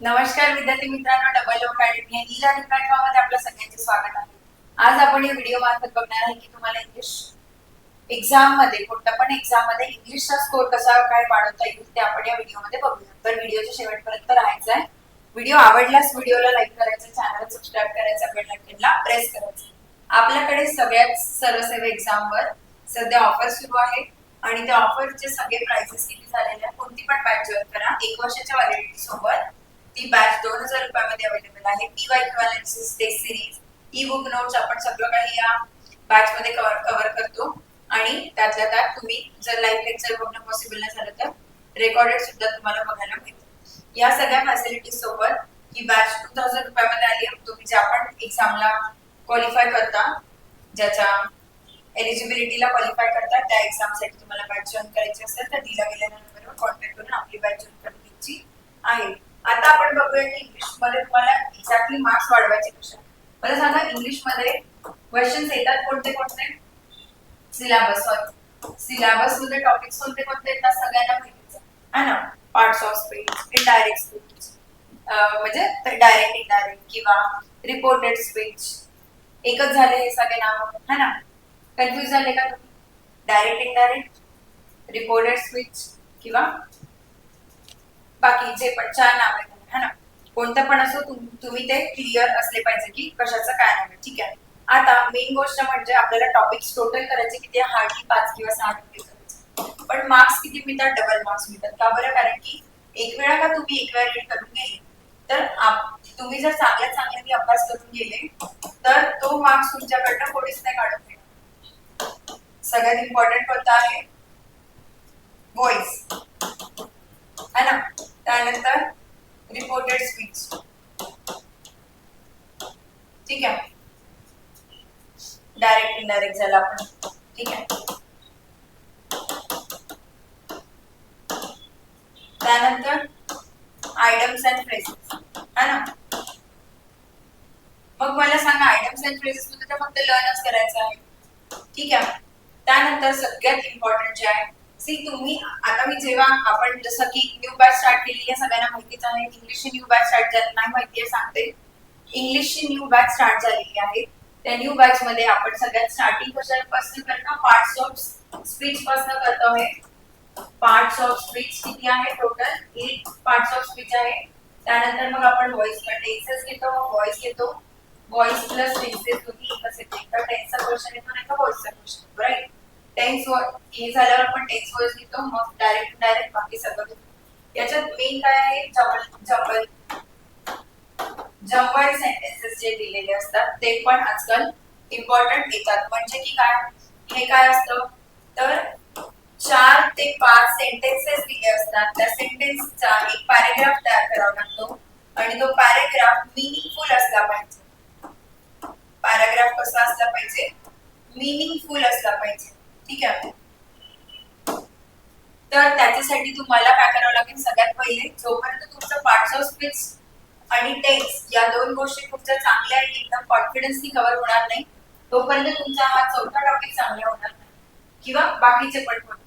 नमस्कार विद्यार्थी मित्रांनो डबल अकॅडमी आणि ईला मध्ये आपलं सगळ्यांचे स्वागत आहे. आज आपण या व्हिडिओ मार्फत बघणार आहे की तुम्हाला इंग्लिश एक्झाममध्ये कोणत्या पण एक्झाममध्ये इंग्लिशचा स्कोर कसा काय वाढवता येईल ते आपण या व्हिडिओमध्ये बघूया. तर व्हिडिओच्या शेवटपर्यंत राहायचं आहे. व्हिडिओ आवडल्यास व्हिडिओला लाईक करायचं चॅनल सबस्क्राईब करायचं बेल आयकनला प्रेस करायचं. आपल्याकडे सगळ्याच सर्वसेवा एक्झाम वर सध्या ऑफर सुरू आहे आणि त्या ऑफरचे सगळे प्राइसेस किती झालेले आहेत कोणती पण बॅच जॉईन करा. एक वर्षाच्या व्हॅलिडिटी सोबत ती बॅच दोन हजार रुपयामध्ये अवेलेबल आहे. P Y इक्वालन्सिस test series e book notes आपण सगळं काही या बॅच मध्ये कव्हर कव्हर करतो. आणि त्यातल्या त्यात तुम्ही जर लाईव्ह लेक्चर बघणं पॉसिबल नाही झालं तर रेकॉर्डेड सुद्धा तुम्हाला बघायला मिळतं. या सगळ्या फॅसिलिटीज सोबत ही बॅच टू थाउजंड रुपयामध्ये आली आहे. तुम्ही ज्या पण एक्झामला क्वालिफाय करता ज्याच्या एलिजिबिलिटीला क्वालिफाय करता त्या एक्झामसाठी तुम्हाला बॅच जॉईन करायची असेल तर दिला गेल्या नंबरवर कॉन्टॅक्ट करून आपली बॅच जॉईन करून घ्यायची आहे. आता आपण बघूया की इंग्लिशमध्ये तुम्हाला एक्झॅक्टली मार्क्स वाढवायचे कशा मला सांगा इंग्लिशमध्ये क्वेश्चन्स येतात कोणते कोणते? सिलेबस सिलेबसमध्ये टॉपिक्स कोणते कोणते येतात सगळ्यांना माहितीच आहे. ना? Parts of speech indirect speech म्हणजे डायरेक्ट इनडायरेक्ट किंवा रिपोर्टेड स्पीच एकच झाले हे सगळे नाव. है ना? कन्फ्युज झाले का तुम्ही? डायरेक्ट इनडायरेक्ट रिपोर्टेड स्पीच किंवा बाकी जे पण चार नाव आहेत है ना? कोणतं पण असो तुम्ही ते क्लिअर असले पाहिजे की कशाचं काय नाव आहे ठीक आहे? आता मेन गोष्ट म्हणजे आपल्याला टॉपिक्स टोटल करायचे किती हार्डली पाच किंवा सहा टक्के करायचे. पण मार्क्स किती मिळतात? डबल मार्क्स मिळतात. का बरं? कारण की एक वेळा का तुम्ही एक वेळा रीड करून गेले तर तुम्ही जर चांगल्या चांगल्याने अभ्यास करून गेले तर तो मार्क्स तुमच्याकडनं कोणीच नाही काढून सगळ्यात इम्पॉर्टंट कोणता आहे? व्हॉइस है ना त्यानंतर रिपोर्टेड स्पीच ठीक आहे डायरेक्ट झाला आपण. ठीक आहे. त्यानंतर आयटम्स अँड फ्रेसेस है ना? मग मला सांगा आयटम्स अँड फ्रेसेस मध्ये तर फक्त लर्नच करायचं आहे. ठीक आहे. त्यानंतर सगळ्यात इम्पॉर्टंट जे आहे सी तुम्ही आता मी जेव्हा आपण जसं की न्यू बॅच स्टार्ट केली आहे सगळ्यांना माहितीच आहे इंग्लिशची न्यू बॅच स्टार्ट झाली नाही माहिती आहे सांगते. इंग्लिशची न्यू बॅच स्टार्ट झालेली आहे. त्या न्यू बॅच मध्ये आपण सगळ्यात स्टार्टिंग कशापासून करतो पार्ट्स ऑफ स्पीच पासून करतो आहे पार्ट्स ऑफ स्पीच किती आहे total eight parts of speech आहे. त्यानंतर मग आपण व्हॉइस टेन्सेस घेतो व्हॉइस घेतो. व्हॉइस प्लस टेन्सेस दोन्ही एकच येते तर टेन्सचा क्वेश्चन येतो नाही का व्हॉइसचा क्वेश्चन येतो राईट टेन्स हे झाल्यावर आपण टेन्स व्हॉइस घेतो मग डायरेक्ट डायरेक्ट बाकी सगळं घेतो. याच्यात मेन काय आहे? जबल जबल जंबल सेंटेन्सेस जे दिलेले असतात ते पण आजकाल इम्पॉर्टंट येतात. म्हणजे की काय? हे काय असतं? तर चार ते पाच सेंटेन्सेस दिले असतात. त्या सेंटेन्सचा एक पॅरेग्राफ तयार करावा लागतो आणि तो पॅरेग्राफ मिनिंगफुल असला पाहिजे. पॅराग्राफ कसा असला पाहिजे? मिनिंगफुल असला पाहिजे. ठीक आहे? तर त्याच्यासाठी तुम्हाला काय करावं लागेल? सगळ्यात पहिले जोपर्यंत तुमचं पार्ट्स ऑफ स्पीच आणि टेक्स या दोन गोष्टी तुमच्या चांगल्या आणि एकदम कॉन्फिडन्सनी कव्हर होणार नाही तोपर्यंत तुमचा हा चौथा टॉपिक चांगला होणार नाही. किंवा बाकीचे पण होते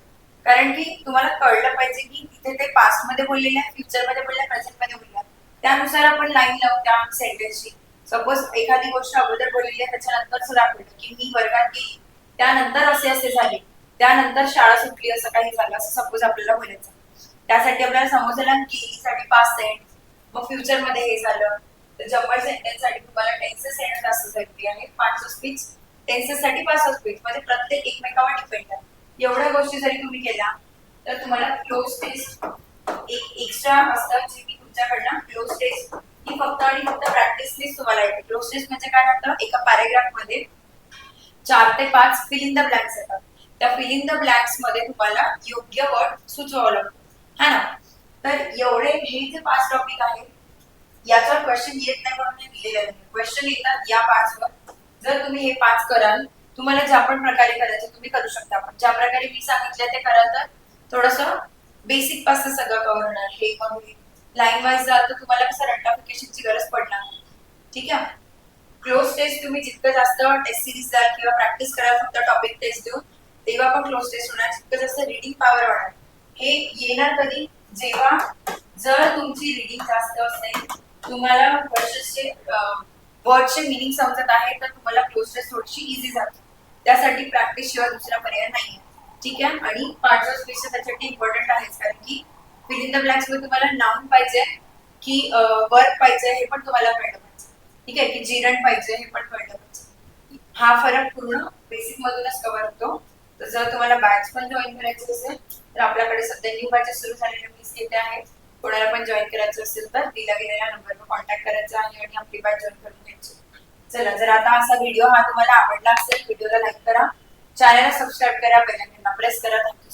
कारण की तुम्हाला कळलं पाहिजे की तिथे ते पास्टमध्ये बोललेले आहे फ्युचरमध्ये बोलले प्रेझेंटमध्ये बोलले त्यानुसार आपण लाईन लावू त्या सेंटेन्सची सपोज एखादी गोष्ट अगोदर बोललेली आहे त्याच्यानंतर सुद्धा दाखवलं की मी वर्गात गेली. त्यानंतर असे असे झाले. त्यानंतर शाळा सुटली असं काही झालं असं सपोज आपल्याला बोलायचं त्यासाठी आपल्याला समजलं गेलीसाठी पास्ट सेंट मग फ्युचरमध्ये हे झालं. तर जंपर सेंटेन्ससाठी तुम्हाला टेन्सेस येणं जास्त जरुरी आहे. पाच स्पीच टेन्सेस साठी पाच स्पीच म्हणजे प्रत्येक एकमेकावर डिपेंड आहे. एवढ्या गोष्टी जरी तुम्ही केल्या तर तुम्हाला क्लोज टेस्ट एक एक्स्ट्रा असतात जे की तुमच्याकडनं क्लोज टेस्ट ही फक्त आणि फक्त प्रॅक्टिसनीच तुम्हाला येते. क्लोज टेस्ट म्हणजे काय म्हणतं? एका पॅरेग्राफमध्ये चार ते पाच फिल इन द ब्लँक्स येतात. त्या फिल इन द ब्लँक्समध्ये तुम्हाला योग्य वर्ड सुचवावं लागतं. हा ना? तर एवढे हे जे पाच टॉपिक आहेत. याच्यावर क्वेश्चन येत नाही म्हणून हे दिलेलं नाही क्वेश्चन येतात या पाच वर. जर तुम्ही हे पाच कराल तुम्हाला ज्या पण प्रकारे करायचं तुम्ही करू शकता. पण ज्या प्रकारे मी सांगितलं ते कराल तर थोडस बेसिकपासून सगळं कव्हर होणार. हे मग लाईन वाईज जाल तर तुम्हाला कसं रेक्टाफिकेशनची गरज पडणार ठीक आहे? क्लोज टेस्ट तुम्ही जितकं जास्त टेस्ट सिरीज द्याल किंवा प्रॅक्टिस कराल फक्त टॉपिक टेस्ट देऊन तेव्हा पण क्लोज टेस्ट होणार. जितकं जास्त रिडिंग पॉवर होणार. हे येणार कधी? जेव्हा जर तुमची रिडिंग जास्त असेल तुम्हाला वर्षचे वर्डचे मिनिंग समजत आहे तर तुम्हाला क्लोज थोडीशी इझी जाते. त्यासाठी प्रॅक्टिस शिवाय दुसरा पर्याय नाही ठीक आहे? आणि पार्ट्स ऑफ स्पीच त्याच्यासाठी इम्पॉर्टंट आहेच कारण की फिल इन द ब्लॅक्समध्ये तुम्हाला नाऊन पाहिजे की वर्क पाहिजे हे पण तुम्हाला कळलं पाहिजे. ठीक आहे? की जिरण पाहिजे हे पण कळलं पाहिजे. हा फरक पूर्ण बेसिक मधूनच कव्हर होतो. तर जर तुम्हाला बॅच पण जॉईन करायची असेल तर आपल्याकडे सध्या न्यू बॅचेस सुरू झालेले वीस येते आहेत. कोणाला पण जॉईन करायचं असेल तर दिला गेलेल्या नंबरवर कॉन्टॅक्ट करायचा आहे आणि आपली बॅच जॉईन करून घ्यायची. चला जर आता असा व्हिडिओ हा तुम्हाला आवडला असेल व्हिडिओला लाईक करा. चॅनलला सबस्क्राईब करा बेल आयकॉनला प्रेस करा. थँक्यू